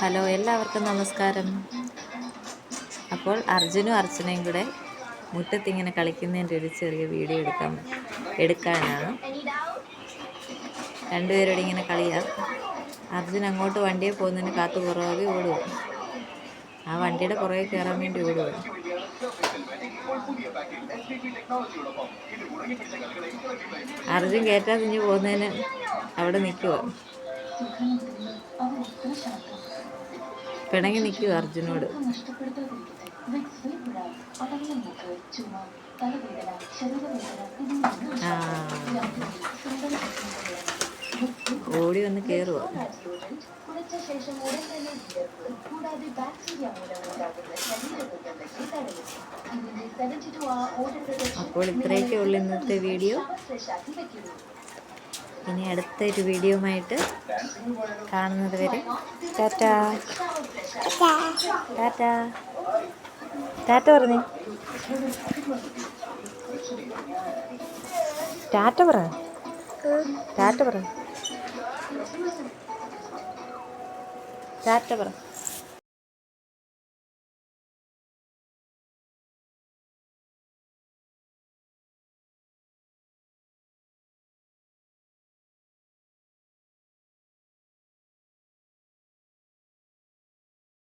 Hello എല്ലാവർക്കും നമസ്കാരം. അപ്പോൾ അർജുനും അർച്ചനയും കൂടെ മുറ്റത്തിങ്ങനെ കളിക്കുന്നതിന്റെ ഒരു ചെറിയ വീഡിയോ എടുക്കാൻ എടുക്കാനാണ്. രണ്ടുപേരോട് ഇങ്ങനെ കളിയാ. അർജുൻ അങ്ങോട്ട് വണ്ടിയെ പോകുന്നതിന് കാത്തു പുറകെ ഓടുക ആ വണ്ടിയുടെ പുറകെ കയറാൻ വേണ്ടി ഓടുക അർജുൻ കയറ്റാതിഞ്ഞ് പോകുന്നതിന് അവിടെ നിൽക്കുക പിണങ്ങി നിൽക്കുക അർജുനോട്. ഓടി വന്ന് കയറുക അപ്പോൾ ഇത്രയൊക്കെ ഉള്ളു ഇന്നത്തെ വീഡിയോ. ഇനി അടുത്തൊരു വീഡിയോയുമായിട്ട് കാണുന്നത് വരെ ടാറ്റാ. ടാറ്റാ. ടാറ്റ പറഞ്ഞേ. ടാറ്റ പറ. ടാറ്റ പറ. ടാറ്റ പറ.